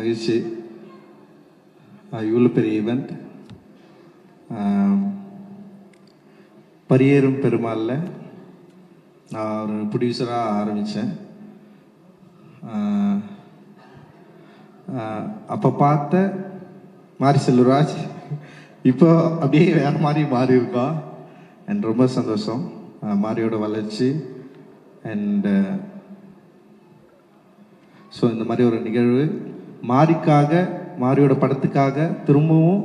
மகிழ்ச்சி. இவ்வளோ பெரிய ஈவெண்ட் பரியேறும் பெருமாளில் நான் ஒரு ப்ரொடியூசராக ஆரம்பித்தேன் அப்போ பார்த்த மாரி செல்வராஜ் இப்போ அப்படியே வேற மாதிரி மாறி இருக்கோம் அண்ட் ரொம்ப சந்தோஷம். மாரியோட வளர்ச்சி அண்டு ஸோ இந்த மாதிரி ஒரு நிகழ்வு மாரிக்காக மாரியோட படத்துக்காக திரும்பவும்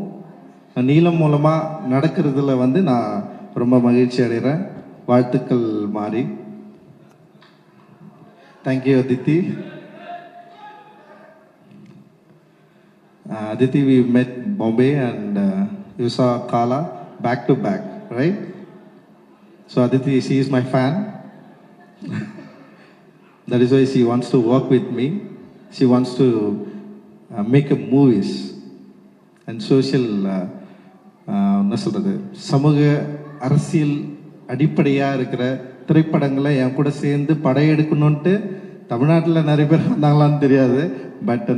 நீளம் மூலமாக நடக்கிறதுல வந்து நான் ரொம்ப மகிழ்ச்சி அடைகிறேன் வாழ்த்துக்கள் மாறி thank you Aditi Uh, Aditi, we met Bombay and uh, you saw Kala back to back, right? So Aditi, she is my fan. that is why she wants to work with me. She wants to make up movies and social என்ன சொல்கிறது சமூக அரசியல் அடிப்படையாக இருக்கிற திரைப்படங்களை என் கூட சேர்ந்து படையெடுக்கணுன்ட்டு தமிழ்நாட்டில் நிறைய பேர் வந்தாங்களான்னு தெரியாது but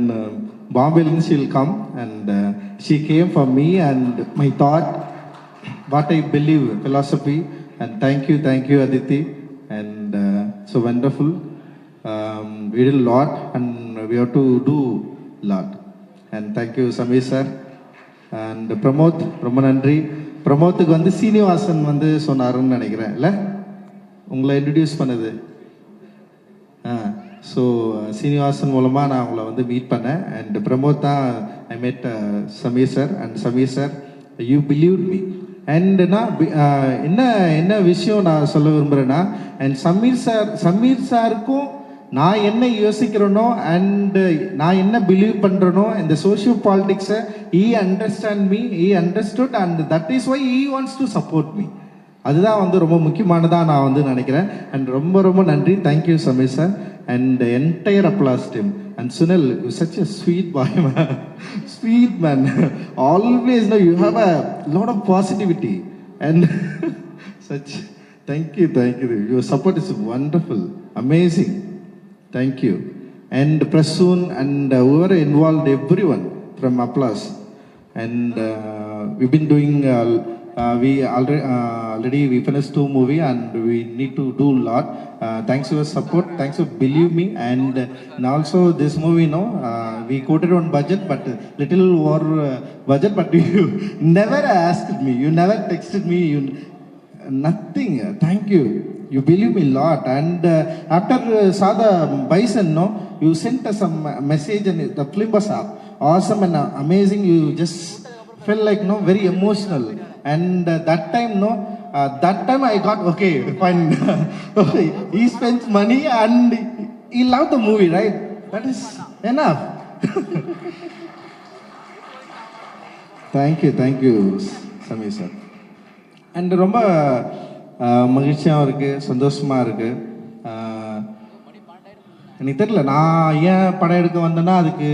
பாம்பேலேருந்து she'll come and she came for me and my thought what I believe philosophy and thank you thank you Aditi and so wonderful we lot and we and to do lot and thank you Sameer sir and Pramod ரொம்ப நன்றி. பிரமோத்துக்கு வந்து சீனிவாசன் வந்து சொன்னாருன்னு நினைக்கிறேன் இல்லை? உங்களை introduce பண்ணுது. ஆ so Srinivasan மூலமாக நான் உங்களை வந்து மீட் பண்ணேன். அண்ட் பிரமோத் தான் I made Sameer sir and Sameer sir you believe me and நான் பி- uh, என்ன என்ன விஷயம் நான் சொல்ல விரும்புகிறேன்னா அண்ட் சமீர் சார் சமீர் சாருக்கும் நான் என்ன யோசிக்கிறேனோ அண்டு நான் என்ன பிலீவ் பண்ணுறனோ இந்த social பாலிட்டிக்ஸை he understand me he understood and that is why he wants to support me அதுதான் வந்து ரொம்ப முக்கியமானதாக நான் வந்து நினைக்கிறேன். அண்ட் ரொம்ப ரொம்ப நன்றி. Thank you Sameer sir and entire applause team and Sunil such a sweet boy man sweet man always no you have a lot of positivity and such thank you thank you your support is wonderful amazing Thank you. And Prasoon and uh, whoever involved, everyone from Aplas. And uh, we've been doing, uh, uh, we already, uh, already we finished two movie and we need to do a lot. Uh, thanks for your support, thanks for believe me. And, and also this movie, uh, we quoted on budget, but little over budget, but you never asked me, you never texted me, you Nothing. Thank you. You believe me a lot. And uh, after uh, saw the bison, no, you sent us some message and the film was awesome and uh, amazing. You just felt like no very emotional. And uh, that time, no, uh, that time I got okay, fine. he spends money and he loved the movie, right? That is enough. thank you, thank you, Samir sir. And ரொம்ப மகிழ்ச்சியாகவும் இருக்குது சந்தோஷமாக இருக்குது எனக்கு தெரியல நான் ஏன் படம் எடுக்க வந்தேன்னா அதுக்கு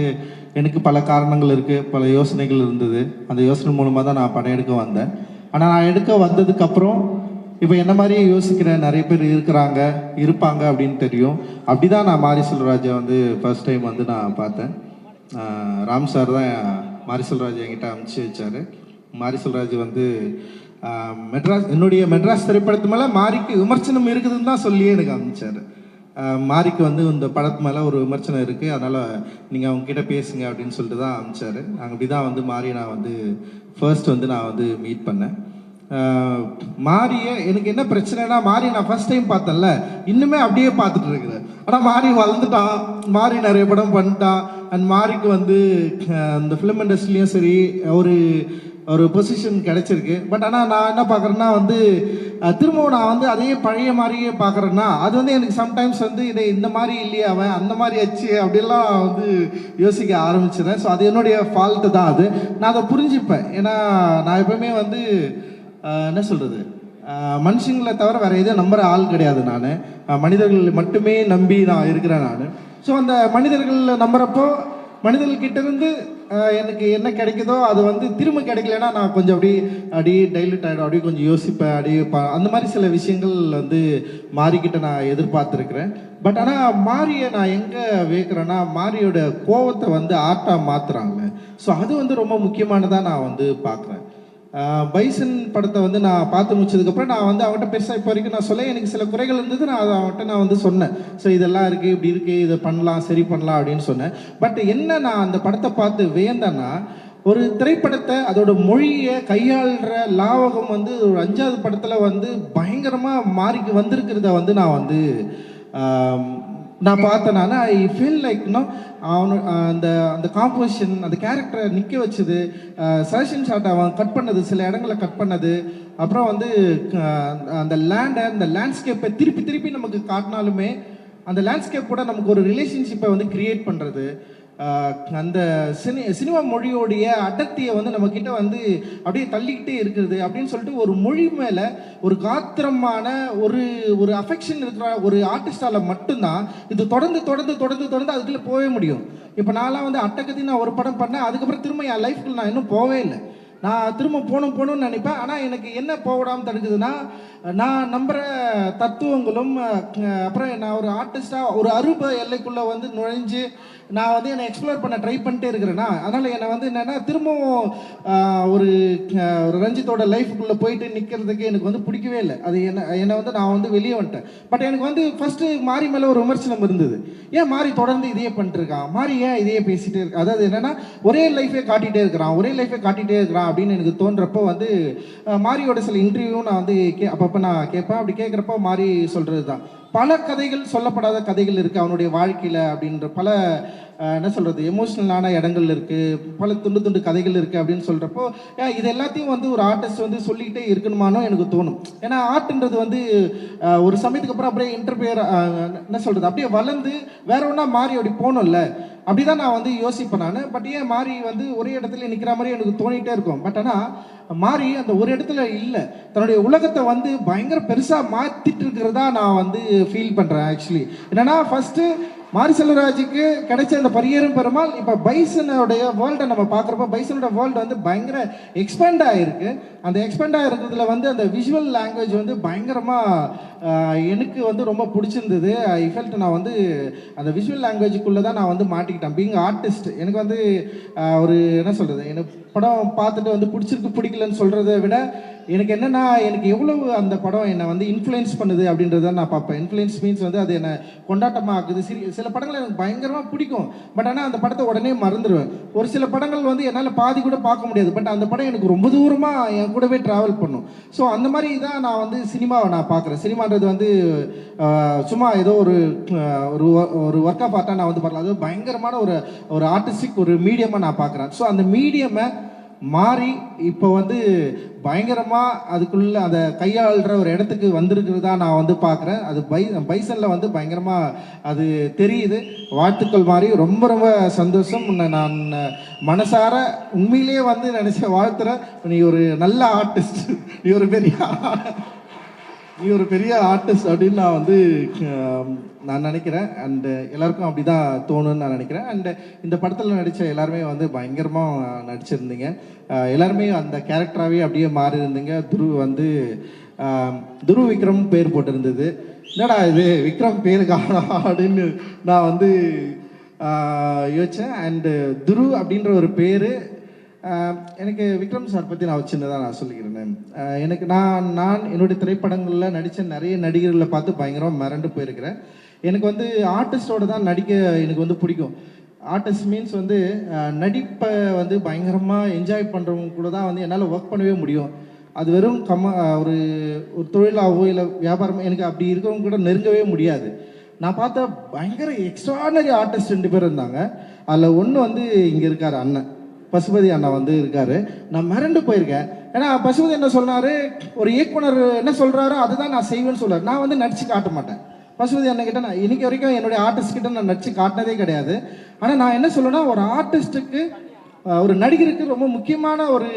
எனக்கு பல காரணங்கள் இருக்குது பல யோசனைகள் இருந்தது. அந்த யோசனை மூலமாக தான் நான் படம் எடுக்க வந்தேன். ஆனால் நான் எடுக்க வந்ததுக்கப்புறம் இப்போ என்ன மாதிரியே யோசிக்கிற நிறைய பேர் இருக்கிறாங்க இருப்பாங்க அப்படின்னு தெரியும். அப்படி தான் நான் மாரி செல்வராஜை வந்து ஃபர்ஸ்ட் டைம் வந்து நான் பார்த்தேன். ராம் சார் தான் மாரி செல்வராஜ் என்கிட்ட அமுச்சு வச்சாரு. மாரி செல்வராஜ் வந்து மெட்ராஸ் என்னுடைய மெட்ராஸ் திரைப்படத்து மேலே மாரிக்கு விமர்சனம் இருக்குதுன்னு தான் சொல்லியே எனக்கு அனுப்பிச்சாரு மாரிக்கு வந்து இந்த படத்து மேலே ஒரு விமர்சனம் இருக்குது அதனால் நீங்கள் அவங்கக்கிட்ட பேசுங்க அப்படின்னு சொல்லிட்டு தான் அனுப்பிச்சாரு அப்படி தான் வந்து மாரி நான் வந்து ஃபர்ஸ்ட் வந்து நான் வந்து மீட் பண்ணேன். மாரிய எனக்கு என்ன பிரச்சனைனா மாரி நான் ஃபர்ஸ்ட் டைம் பார்த்தேன்ல இன்னுமே அப்படியே பார்த்துட்டு இருக்கிறேன் ஆனால் மாரி வளர்ந்துட்டான் மாரி நிறைய படம் பண்ணிட்டான் அண்ட் மாரிக்கு வந்து அந்த இந்த ஃபிலிம் இண்டஸ்ட்ரிலையும் சரி ஒரு ஒரு பொசிஷன் கிடைச்சிருக்கு. பட் ஆனால் நான் என்ன பார்க்குறேன்னா வந்து திரும்பவும் நான் வந்து அதே பழைய மாதிரியே பார்க்குறேன்னா அது வந்து எனக்கு சம்டைம்ஸ் வந்து இதை இந்த மாதிரி இல்லையே அவன் அந்த மாதிரி ஆச்சு அப்படிலாம் வந்து யோசிக்க ஆரம்பிச்சிடுறேன். ஸோ அது என்னுடைய ஃபால்ட்டு தான் அது. நான் அதை புரிஞ்சுப்பேன். ஏன்னா நான் எப்பவுமே வந்து என்ன சொல்கிறது மனுஷங்களை தவிர வேறு எதுவும் நம்புற ஆள் கிடையாது நான். மனிதர்கள் மட்டுமே நம்பி நான் இருக்கிறேன் நான். ஸோ அந்த மனிதர்களில் நம்புறப்போ மனிதர்கிட்ட இருந்து எனக்கு என்ன கிடைக்குதோ அது வந்து திரும்ப கிடைக்கலன்னா நான் கொஞ்சம் அப்படியே அப்படியே டைலட் ஆகிடும் அப்படியே கொஞ்சம் யோசிப்பேன் அப்படியே பா- அந்த மாதிரி சில விஷயங்கள் வந்து மாறிக்கிட்ட நான் எதிர்பார்த்துருக்கிறேன். பட் ஆனால் மாரியை நான் எங்கே வைக்கிறேன்னா மாரியோட கோவத்தை வந்து ஆர்ட்டாக மாற்றுறாங்க ஸோ அது வந்து ரொம்ப முக்கியமானதாக நான் வந்து பார்க்குறேன் பைசன் படத்தை வந்து நான் பார்த்து முடிச்சதுக்கப்புறம் நான் வந்து அவன்கிட்ட பெருசாக இப்போ வரைக்கும் நான் சொல்ல எனக்கு சில குறைகள் இருந்தது. நான் அதை அவன்கிட்ட நான் வந்து சொன்னேன். ஸோ இதெல்லாம் இருக்குது இப்படி இருக்குது இதை பண்ணலாம் சரி பண்ணலாம் அப்படின்னு சொன்னேன். பட் என்ன நான் அந்த படத்தை பார்த்து வியந்தேன்னா ஒரு திரைப்படத்தை அதோட மொழியை கையாளுற லாவகம் வந்து ஒரு அஞ்சாவது படத்தில் வந்து பயங்கரமாக மாறி வந்திருக்கிறத வந்து நான் வந்து நான் பார்த்தனால ஐ ஃபீல் லைக் இன்னும் அவனு அந்த அந்த காம்போசிஷன் அந்த கேரக்டரை நிற்க வச்சது. சஜஷன் ஷாட் அவன் கட் பண்ணது சில இடங்களை கட் பண்ணது. அப்புறம் வந்து அந்த லேண்டை அந்த லேண்ட்ஸ்கேப்பை திருப்பி திருப்பி நமக்கு காட்டினாலுமே அந்த லேண்ட்ஸ்கேப் கூட நமக்கு ஒரு ரிலேஷன்ஷிப்பை வந்து கிரியேட் பண்ணுறது அந்த சினி சினிமா மொழியோடைய அடர்த்தியை வந்து நம்மக்கிட்ட வந்து அப்படியே தள்ளிக்கிட்டே இருக்கிறது அப்படின்னு சொல்லிட்டு ஒரு மொழி மேலே ஒரு காத்திரமான ஒரு ஒரு அஃபெக்ஷன் இருக்கிற ஒரு ஆர்டிஸ்டால் மட்டும்தான் இது தொடர்ந்து தொடர்ந்து தொடர்ந்து தொடர்ந்து அதுக்குள்ளே போகவே முடியும். இப்போ நான்லாம் வந்து அட்டகத்தி நான் ஒரு படம் பண்ணேன் அதுக்கப்புறம் திரும்ப என் லைஃப்குள்ள நான் இன்னும் போகவே இல்லை. நான் திரும்ப போகணும் போகணும்னு நினைப்பேன். ஆனால் எனக்கு என்ன போகடாமல் தடுக்குதுன்னா நான் நம்புகிற தத்துவங்களும் அப்புறம் நான் ஒரு ஆர்டிஸ்டாக ஒரு அருப எல்லைக்குள்ளே வந்து நுழைஞ்சு நான் வந்து என்னை எக்ஸ்ப்ளோர் பண்ண ட்ரை பண்ணிட்டே இருக்கிறேன்னா அதனால் என்னை வந்து என்னென்னா திரும்பவும் ஒரு ஒரு ரஞ்சித்தோட லைஃபுக்குள்ளே போயிட்டு நிற்கிறதுக்கு எனக்கு வந்து பிடிக்கவே இல்லை. அது என்ன என்னை வந்து நான் வந்து வெளியே வந்துட்டேன். பட் எனக்கு வந்து ஃபஸ்ட்டு மாறி மேலே ஒரு விமர்சனம் இருந்தது. ஏன் மாறி தொடர்ந்து இதையே பண்ணிட்டு இருக்கான்? மாறி ஏன் இதையே பேசிகிட்டே இருக்கு அதாவது என்னென்னா ஒரே லைஃபே காட்டிகிட்டே இருக்கிறான். ஒரே லைஃபே காட்டிகிட்டே இருக்கிறான் அப்படின்னு எனக்கு தோன்றப்போ வந்து மாரியோட சில இன்டர்வியூ நான் வந்து கே அப்பப்போ நான் கேட்பேன். அப்படி கேட்குறப்போ மாறி சொல்கிறது தான் பல கதைகள் சொல்லப்படாத கதைகள் இருக்குது அவனுடைய வாழ்க்கையில் அப்படின்ற பல என்ன சொல்கிறது எமோஷ்னலான இடங்கள் இருக்குது பல துண்டு துண்டு கதைகள் இருக்குது அப்படின்னு சொல்கிறப்போ இது எல்லாத்தையும் வந்து ஒரு ஆர்டிஸ்ட் வந்து சொல்லிக்கிட்டே இருக்கணுமானோ எனக்கு தோணும். ஏன்னா ஆர்ட்ன்றது வந்து ஒரு சமயத்துக்கு அப்புறம் அப்படியே இன்டர்பியர் என்ன சொல்கிறது அப்படியே வளர்ந்து வேற ஒன்றா மாறி அப்படி போகணும்ல அப்படிதான் நான் வந்து யோசிப்பேன் நான். பட் ஏன் மாறி வந்து ஒரே இடத்துல நிற்கிற மாதிரி எனக்கு தோணிட்டே இருக்கும். பட் ஆனால் மாறி அந்த ஒரு இடத்துல இல்லை. தன்னுடைய உலகத்தை வந்து பயங்கர பெருசாக மாற்றிட்டு இருக்கிறதா நான் வந்து ஃபீல் பண்ணுறேன் ஆக்சுவலி என்னன்னா ஃபஸ்ட்டு மாரி செல்வராஜுக்கு கிடைச்ச அந்த பரியரும் பெருமாள் இப்போ பைசனுடைய வேர்ல்டை நம்ம பார்க்குறப்போ பைசனோட வேர்ல்டு வந்து பயங்கர எக்ஸ்பேண்ட் ஆகிருக்கு அந்த எக்ஸ்பேண்ட் ஆகிருக்கிறதுல வந்து அந்த விஷுவல் லாங்குவேஜ் வந்து பயங்கரமாக எனக்கு வந்து ரொம்ப பிடிச்சிருந்தது. ஐ ஃபெல்ட் நான் வந்து அந்த விஷுவல் லாங்குவேஜுக்குள்ளே தான் நான் வந்து மாட்டிக்கிட்டேன். பீங் ஆர்டிஸ்ட் எனக்கு வந்து ஒரு என்ன சொல்கிறது எனக்கு படம் பார்த்துட்டு வந்து பிடிச்சிருக்கு பிடிக்கலன்னு சொல்கிறத விட எனக்கு என்னன்னா எனக்கு எவ்வளவு அந்த படம் என்னை வந்து இன்ஃப்ளூயன்ஸ் பண்ணுது அப்படின்றத நான் பார்ப்பேன். இன்ஃப்ளூயன்ஸ் மீன்ஸ் வந்து அது என்னை கொண்டாட்டமாக ஆக்குது சிரி சில படங்கள் எனக்கு பயங்கரமாக பிடிக்கும். பட் ஆனால் அந்த படத்தை உடனே மறந்துடுவேன் ஒரு சில படங்கள் வந்து என்னால் பாதி கூட பார்க்க முடியாது. பட் அந்த படம் எனக்கு ரொம்ப தூரமாக என் கூடவே ட்ராவல் பண்ணும். ஸோ அந்த மாதிரி தான் நான் வந்து சினிமாவை நான் பார்க்குறேன். சினிமான்றது வந்து சும்மா ஏதோ ஒரு ஒரு ஒரு ஒர்க் ஆஃப் ஆர்ட்டாக நான் வந்து பார்க்கலாம். அது பயங்கரமான ஒரு ஒரு ஆர்டிஸ்டிக் ஒரு மீடியமாக நான் பார்க்குறேன். ஸோ அந்த மீடியமை மாறி இப்போ வந்து பயங்கரமாக அதுக்குள்ள அதை கையாளுற ஒரு இடத்துக்கு வந்திருக்கிறதா நான் வந்து பார்க்குறேன் அது பை பைசனில் வந்து பயங்கரமாக அது தெரியுது. வாழ்த்துக்கள் மாதிரி ரொம்ப ரொம்ப சந்தோஷம். உன்னை நான் மனசார உண்மையிலேயே வந்து நினச்ச வாழ்த்துறேன். நீ ஒரு நல்ல ஆர்டிஸ்ட் நீ ஒரு பெரிய நீ ஒரு பெரிய ஆர்டிஸ்ட் அப்படின்னு நான் வந்து நான் நினைக்கிறேன். அண்டு எல்லாருக்கும் அப்படி தான் தோணுன்னு நான் நினைக்கிறேன். அண்டு இந்த படத்தில் நடித்த எல்லாருமே வந்து பயங்கரமாக நடிச்சிருந்தீங்க. எல்லாருமே அந்த கேரக்டராகவே அப்படியே மாறி இருந்தீங்க வந்து துருவ் துரு விக்ரம் பேர் போட்டிருந்தது. என்னடா இது விக்ரம் பேர் காணும் அப்படின்னு நான் வந்து யோசித்தேன் அண்டு துரு அப்படின்ற ஒரு பேர் எனக்கு விக்ரம் சார் பற்றி நான் சின்னதாக நான் சொல்லிக்கிறேன். எனக்கு நான் நான் என்னுடைய திரைப்படங்களில் நடித்த நிறைய நடிகர்களை பார்த்து பயங்கரமாக மிரண்டு போயிருக்கிறேன். எனக்கு வந்து ஆர்டிஸ்டோட தான் நடிக்க எனக்கு வந்து பிடிக்கும். ஆர்டிஸ்ட் மீன்ஸ் வந்து நடிப்பை வந்து பயங்கரமாக என்ஜாய் பண்ணுறவங்க கூட தான் வந்து என்னால் ஒர்க் பண்ணவே முடியும். அது வெறும் கம ஒரு ஒரு தொழிலாகவோ இல்லை வியாபாரமோ எனக்கு அப்படி இருக்கிறவங்க கூட நெருங்கவே முடியாது. நான் பார்த்த பயங்கர எக்ஸ்ட்ரானரி ஆர்டிஸ்ட் ரெண்டு பேர் இருந்தாங்க. அதில் ஒன்று வந்து இங்கே இருக்கார் அண்ணன். பசுபதி அண்ணா வந்து இருக்காரு. நான் மிரண்டு போயிருக்கேன். ஏன்னா பசுபதி என்ன சொன்னாரு? ஒரு இயக்குனர் என்ன சொல்றாரோ அதுதான் நான் செய்வேன்னு சொல்றாரு. நான் வந்து நடிச்சு காட்ட மாட்டேன். பசுபதி அண்ணன் கிட்ட நான் இன்னைக்கு வரைக்கும் என்னுடைய ஆர்டிஸ்ட் கிட்ட நான் நடிச்சு காட்டினதே கிடையாது. ஆனால் நான் என்ன சொல்லுவேன்னா ஒரு ஆர்டிஸ்ட்டுக்கு ஒரு நடிகருக்கு ரொம்ப முக்கியமான ஒரு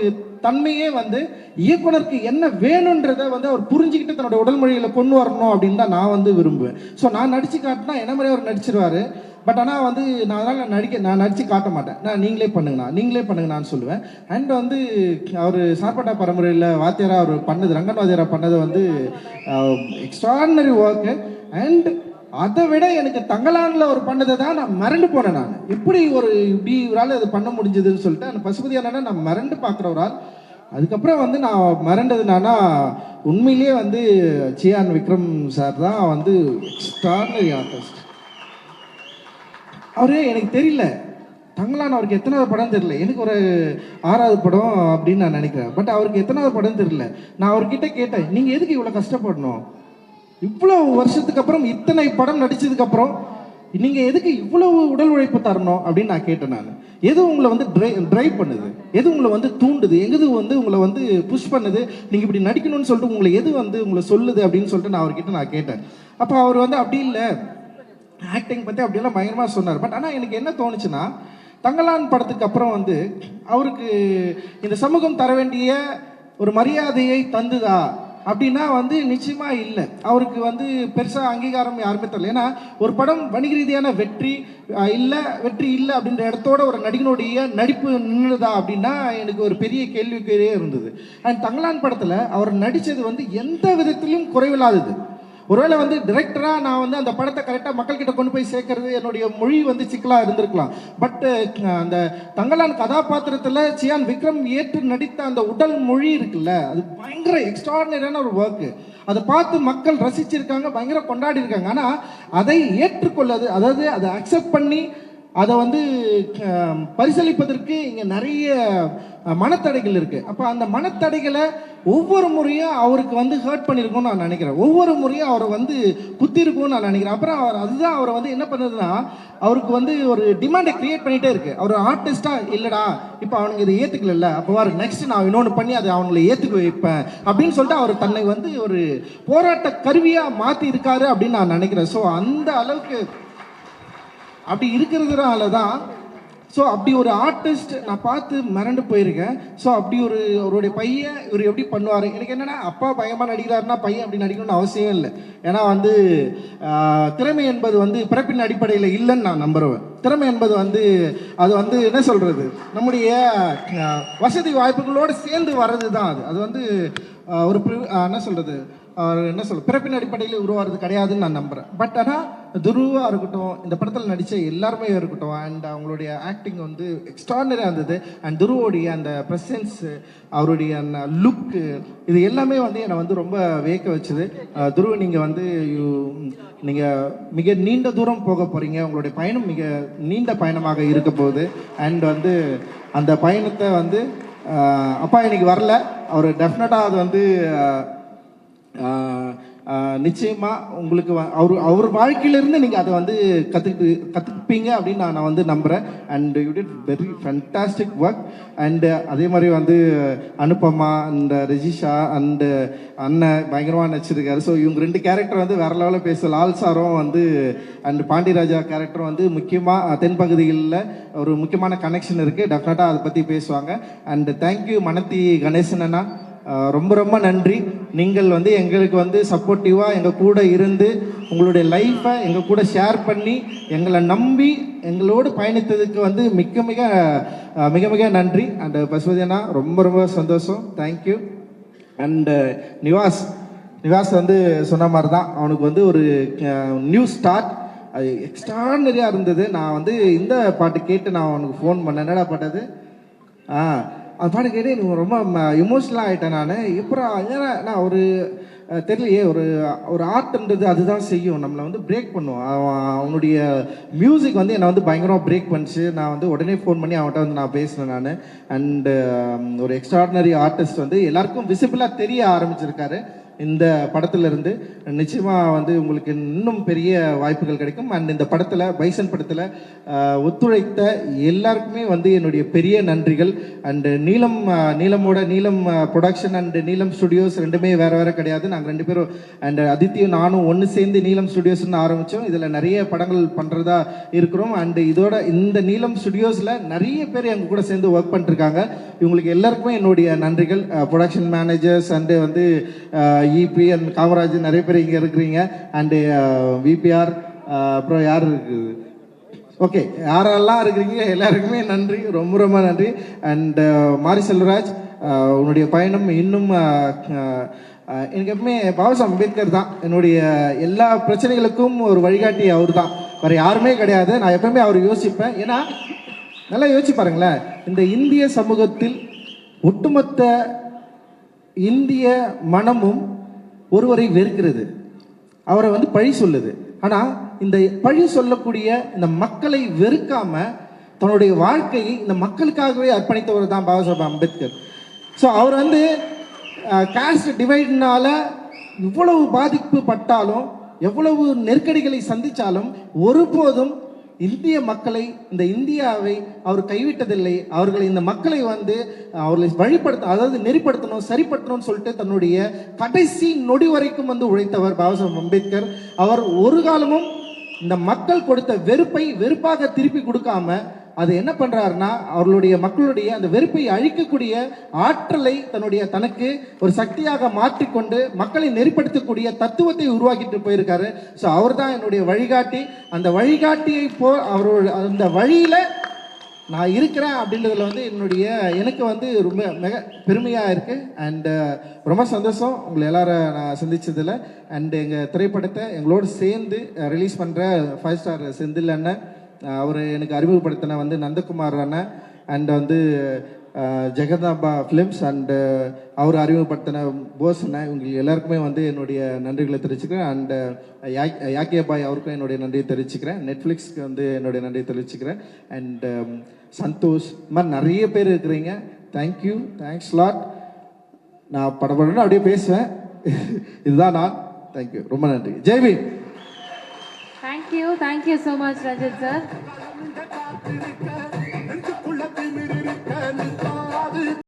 தன்மையே வந்து இயக்குனருக்கு என்ன வேணுன்றதை வந்து அவர் புரிஞ்சுக்கிட்டு தன்னோட உடல் மொழியில கொண்டு வரணும் அப்படின்னு தான் நான் வந்து விரும்புவேன். ஸோ நான் நடிச்சு காட்டினா என்ன மாதிரி அவர் நடிச்சிருவாரு? பட் ஆனால் வந்து நான் அதனால் நடிக்க நான் நடித்து காட்ட மாட்டேன். நான் நீங்களே பண்ணுங்கண்ணா நீங்களே பண்ணுங்கண்ணான்னு சொல்லுவேன். அண்ட் வந்து அவர் சார்பட்டா பரம்பரையில் வாத்தியாரா அவர் பண்ணது ரங்கன் வாத்தியாரா பண்ணது வந்து எக்ஸ்ட்ராடினரி ஒர்க்கு அண்ட் அதை விட எனக்கு தங்கலானில் ஒரு பண்ணதை தான் நான் மறந்து போனேன் நான். எப்படி ஒரு இப்படி இவரால் அது பண்ண முடிஞ்சதுன்னு சொல்லிட்டு அந்த பசுபதி என்னன்னா நான் மறந்து பார்க்குற ஒரு ஆள் அதுக்கப்புறம் வந்து நான் மிரண்டது என்னன்னா உண்மையிலேயே வந்து சியான் விக்ரம் சார் தான் வந்து எக்ஸ்ட்ரானரி ஆர்டிஸ்ட் அவரு எனக்கு தெரியல. தங்கலான் அவருக்கு எத்தனாவது படம் தெரியல. எனக்கு ஒரு ஆறாவது படம் அப்படின்னு நான் நினைக்கிறேன். பட் அவருக்கு எத்தனாவது படம் தெரியல. நான் அவர்கிட்ட கேட்டேன் நீங்கள் எதுக்கு இவ்வளோ கஷ்டப்படணும்? இவ்வளோ வருஷத்துக்கு அப்புறம் இத்தனை படம் நடித்ததுக்கப்புறம் நீங்கள் எதுக்கு இவ்வளவு உடல் உழைப்பு தரணும்? அப்படின்னு நான் கேட்டேன் நான். எது உங்களை வந்து ட்ரை ட்ரைவ் பண்ணுது? எது உங்களை வந்து தூண்டுது? எது வந்து உங்களை வந்து புஷ் பண்ணுது? நீங்கள் இப்படி நடிக்கணும்னு சொல்லிட்டு உங்களை எது வந்து உங்களை சொல்லுது அப்படின்னு சொல்லிட்டு நான் அவர்கிட்ட நான் கேட்டேன். அப்போ அவர் வந்து அப்படி இல்லை. ஆக்டிங் பற்றி அப்படியெல்லாம் பயங்கரமாக சொன்னார். பட் ஆனால் எனக்கு என்ன தோணுச்சுன்னா தங்கலான் படத்துக்கு அப்புறம் வந்து அவருக்கு இந்த சமூகம் தர வேண்டிய ஒரு மரியாதையை தந்துதா அப்படின்னா வந்து நிச்சயமா இல்லை. அவருக்கு வந்து பெருசாக அங்கீகாரம் யாருமே தரல. ஏன்னா ஒரு படம் வணிக ரீதியான வெற்றி இல்லை வெற்றி இல்லை அப்படின்ற இடத்தோட ஒரு நடிகனுடைய நடிப்பு நின்றுதா அப்படின்னா எனக்கு ஒரு பெரிய கேள்விக்குறியே இருந்தது. அண்ட் தங்கலான் படத்தில் அவர் நடித்தது வந்து எந்த விதத்திலும் குறைவில்லாதது. ஒருவேளை வந்து டிரெக்டராக நான் வந்து அந்த படத்தை கரெக்டாக மக்கள் கிட்ட கொண்டு போய் சேர்க்கறது என்னுடைய மொழி வந்து சிக்கலாக இருந்திருக்கலாம். பட் அந்த தங்கலான் கதாபாத்திரத்தில் சியான் விக்ரம் ஏற்று நடித்த அந்த உடல் மொழி இருக்குல்ல அது பயங்கர எக்ஸ்ட்ராடினரியான ஒரு ஒர்க்கு அதை பார்த்து மக்கள் ரசிச்சிருக்காங்க பயங்கர கொண்டாடி இருக்காங்க. ஆனால் அதை ஏற்றுக்கொள்ளது அதாவது அதை அக்செப்ட் பண்ணி அதை வந்து பரிசளிப்பதற்கு பரிசீலிப்பதற்கு நிறைய மனத்தடைகள் இருக்கு. அப்போ அந்த மனத்தடைகளை ஒவ்வொரு முறையும் அவருக்கு வந்து ஹர்ட் பண்ணியிருக்கும்னு நான் நினைக்கிறேன். ஒவ்வொரு முறையும் அவரை வந்து குத்தி இருக்கும்னு நான் நினைக்கிறேன். அப்புறம் அவர் அதுதான் அவரை வந்து என்ன பண்ணுதுன்னா அவருக்கு வந்து ஒரு டிமாண்டை கிரியேட் பண்ணிட்டே இருக்கு. அவர் ஆர்டிஸ்டா இல்லைடா இப்போ அவனுங்க இதை ஏற்றுக்கல அப்போ வாரு நெக்ஸ்ட் நான் இன்னொன்று பண்ணி அதை அவங்களை ஏற்றுக்க வைப்பேன். அப்படின்னு சொல்லிட்டு அவர் தன்னை வந்து ஒரு போராட்ட கருவியாக மாற்றி இருக்காரு அப்படின்னு நான் நினைக்கிறேன். ஸோ அந்த அளவுக்கு அப்படி இருக்கிறதுனால தான் ஸோ அப்படி ஒரு ஆர்டிஸ்ட் நான் பார்த்து மிரண்டு போயிருக்கேன். ஸோ அப்படி ஒரு அவருடைய பையன் இவர் எப்படி பண்ணுவார்? எனக்கு என்னென்னா அப்பா பயமாக நடிக்கிறாருன்னா பையன் அப்படி நடிக்கணும்னு அவசியம் இல்லை. ஏன்னா வந்து திறமை என்பது வந்து பிறப்பின் அடிப்படையில் இல்லைன்னு நான் நம்புறேன் திறமை என்பது வந்து அது வந்து என்ன சொல்கிறது நம்முடைய வசதி வாய்ப்புகளோடு சேர்ந்து வர்றது தான் அது. அது வந்து ஒரு என்ன சொல்கிறது என்ன சொல்ல பிறப்பின் அடிப்படையில் உருவாகிறது கிடையாதுன்னு நான் நம்புகிறேன் பட் ஆனால் துருவாக இருக்கட்டும் இந்த படத்தில் நடித்த எல்லாருமே இருக்கட்டும் அண்ட் அவங்களுடைய ஆக்டிங் வந்து எக்ஸ்ட்ரானரியாக இருந்தது. அண்ட் துருவோடைய அந்த ப்ரெசன்ஸு அவருடைய அந்த லுக்கு இது எல்லாமே வந்து என்னை வந்து ரொம்ப வியக்க வச்சுது. துருவ நீங்கள் வந்து நீங்கள் மிக நீண்ட தூரம் போக போகிறீங்க உங்களுடைய பயணம் மிக நீண்ட பயணமாக இருக்க போகுது. அண்ட் வந்து அந்த பயணத்தை வந்து அப்பா இன்னைக்கு வரல. அவர் டெஃபினட்டாக அது வந்து நிச்சயமாக நிச்சயமா உங்களுக்கு அவர் அவர் வாழ்க்கையிலிருந்து நீங்க அதை வந்து கத்துக்கிட்டு கத்துப்பீங்க அப்படின்னு நான் நான் வந்து நம்புறேன். And you did very fantastic work and அதே மாதிரி வந்து அனுபமா அண்ட் ரெஜிஷா அண்ட் அண்ணன் பயங்கரமாக நடிச்சிருக்காரு. ஸோ இவங்க ரெண்டு கேரக்டர் வந்து வேற லெவலில் பேச லால் சாரும் வந்து அண்ட் பாண்டியராஜா கேரக்டர் வந்து முக்கியமாக தென்பகுதிகளில் ஒரு முக்கியமான கனெக்ஷன் இருக்குது டெஃபினட்டாக அதை பற்றி பேசுவாங்க. அண்ட் தேங்க்யூ மனத்தி கணேசன் அண்ணா. ரொம்ப ரொம்ப நன்றி. நீங்கள் வந்து எங்களுக்கு வந்து சப்போர்ட்டிவாக எங்கள் கூட இருந்து உங்களுடைய லைஃப்பை எங்கள் கூட ஷேர் பண்ணி எங்களை நம்பி எங்களோடு பயணித்ததுக்கு வந்து மிக மிக மிக மிக நன்றி. அண்ட் பசுபதி ரொம்ப ரொம்ப சந்தோஷம். தேங்க்யூ அண்டு நிவாஸ் நிவாஸ் வந்து சொன்ன மாதிரி தான் அவனுக்கு வந்து ஒரு நியூ ஸ்டார்ட் அது எக்ஸ்ட்ரானரியாக இருந்தது. நான் வந்து இந்த பாட்டு கேட்டு நான் அவனுக்கு ஃபோன் பண்ணேன். என்னடா பாட்டு ஆ அந்த பாட்டு கேட்டு எனக்கு ரொம்ப இமோஷனலாக ஆகிட்டேன் நான். எப்படா ஏன்னா நான் ஒரு தெரியலையே ஒரு ஒரு ஆர்ட்ன்றது அதுதான் செய்யும். நம்மளை வந்து பிரேக் பண்ணும். அவன் அவனுடைய மியூசிக் வந்து என்னை வந்து பயங்கரமாக பிரேக் பண்ணிச்சு. நான் வந்து உடனே ஃபோன் பண்ணி அவன்கிட்ட வந்து நான் பேசினேன் நான். அண்டு ஒரு எக்ஸ்ட்ராடினரி ஆர்டிஸ்ட் வந்து எல்லாருக்கும் விசிபிளாக தெரிய ஆரம்பிச்சிருக்காரு இந்த படத்துலேருந்து. நிச்சயமாக வந்து உங்களுக்கு இன்னும் பெரிய வாய்ப்புகள் கிடைக்கும். அண்ட் இந்த படத்தில் பைசன் படத்தில் ஒத்துழைத்த எல்லாருக்குமே வந்து என்னுடைய பெரிய நன்றிகள். அண்டு நீலம் நீலமோட நீலம் ப்ரொடக்ஷன் அண்ட் நீலம் ஸ்டுடியோஸ் ரெண்டுமே வேறு வேறு கிடையாது. நாங்கள் ரெண்டு பேரும் அண்ட் அதித்தியும் நானும் ஒன்று சேர்ந்து நீலம் ஸ்டுடியோஸ்னு ஆரம்பித்தோம் இதில் நிறைய படங்கள் பண்ணுறதா இருக்கிறோம். அண்டு இதோட இந்த நீலம் ஸ்டுடியோஸில் நிறைய பேர் எங்கள் கூட சேர்ந்து ஒர்க் பண்ணிருக்காங்க. இவங்களுக்கு எல்லாருக்குமே என்னுடைய நன்றிகள். ப்ரொடக்ஷன் மேனேஜர்ஸ் அண்டு வந்து இபி அண்ட் காமராஜ் நிறைய பேர் இங்கே இருக்கிறீங்க? அண்டு விபிஆர் uh, uh, அப்புறம் யார் இருக்குது? ஓகே யாரெல்லாம் இருக்கிறீங்க? எல்லாருக்குமே நன்றி. ரொம்ப ரொம்ப நன்றி. அண்ட் uh, மாரி செல்வராஜ் உன்னுடைய பயணம் இன்னும் எனக்கு எப்பவுமே பாபாசாஹ் அம்பேத்கர் தான். என்னுடைய எல்லா பிரச்சனைகளுக்கும் ஒரு வழிகாட்டி அவர் தான். வேற யாருமே கிடையாது. நான் எப்பவுமே அவர் யோசிப்பேன். ஏன்னா நல்லா யோசிச்சு பாருங்களேன். இந்த இந்திய சமூகத்தில் ஒட்டுமொத்த இந்திய மனமும் ஒருவரை வெறுக்கிறது. அவரை வந்து பழி சொல்லுது. ஆனா இந்த பழி சொல்லக்கூடிய இந்த மக்களை வெறுக்காம தன்னுடைய வாழ்க்கையை இந்த மக்களுக்காகவே அர்ப்பணித்தவர் தான் பாபா சாஹேப் அம்பேத்கர். ஸோ அவர் வந்து காஸ்ட் டிவைட்னால இவ்வளவு பாதிப்பு பட்டாலும் எவ்வளவு நெருக்கடிகளை சந்தித்தாலும் ஒருபோதும் இந்திய மக்களை இந்த இந்தியாவை அவர் கைவிட்டதில்லை. அவர்களை இந்த மக்களை வந்து அவர்களை வழிபடுத்த அதாவது நெறிப்படுத்தணும் சரிப்படுத்தணும்னு சொல்லிட்டு தன்னுடைய கடைசி நொடி வரைக்கும் வந்து உழைத்தவர் பாபாசாஹப் அம்பேத்கர். அவர் ஒரு காலமும் இந்த மக்கள் கொடுத்த வெறுப்பை வெறுப்பாக திருப்பி கொடுக்காம அது என்ன பண்றாருன்னா அவர்களுடைய மக்களுடைய அந்த வெறுப்பை அழிக்கக்கூடிய ஆற்றலை தன்னுடைய தனக்கு ஒரு சக்தியாக மாற்றிக்கொண்டு மக்களை நெறிப்படுத்தக்கூடிய தத்துவத்தை உருவாக்கிட்டு போயிருக்காரு. ஸோ அவர் தான் என்னுடைய வழிகாட்டி. அந்த வழிகாட்டியை போ அவரோட அந்த வழியில நான் இருக்கிறேன் அப்படின்றதுல வந்து என்னுடைய எனக்கு வந்து ரொம்ப மிக பெருமையாக இருக்குது அண்டு uh, ரொம்ப சந்தோஷம் உங்களை எல்லாரும் நான் சந்திச்சதில். அண்ட் எங்கள் திரைப்படத்தை எங்களோடு சேர்ந்து ரிலீஸ் பண்ணுற ஃபைவ் ஸ்டார் செந்தில் அண்ணன். அவர் எனக்கு அறிமுகப்படுத்தின வந்து நந்தகுமார் அண்ணன் அண்ட் வந்து அஹ், ஜெகதாம்பா ஃபிலிம்ஸ் அண்டு அவர் அறிமுகப்படுத்தின போஸ் அண்ணன் இவங்க எல்லாருக்குமே வந்து என்னுடைய நன்றிகளை தெரிவிச்சுக்கிறேன். அண்டு யாக்கிய பாய் அவருக்கும் என்னுடைய நன்றியை தெரிவிச்சுக்கிறேன். நெட்ஃப்ளிக்ஸ்க்கு வந்து என்னுடைய நன்றியை தெரிவிச்சுக்கிறேன். அண்டு um, சந்தோஷ் இந்த மாதிரி நிறைய பேர் இருக்கிறீங்க. தேங்க்யூ தேங்க்ஸ் லாட் நான் படப்படன்னு அப்படியே பேசுவேன். இதுதான் நான். தேங்க்யூ ரொம்ப நன்றி. Jai Bhim. Thank you. Thank you so much, Rajat sir.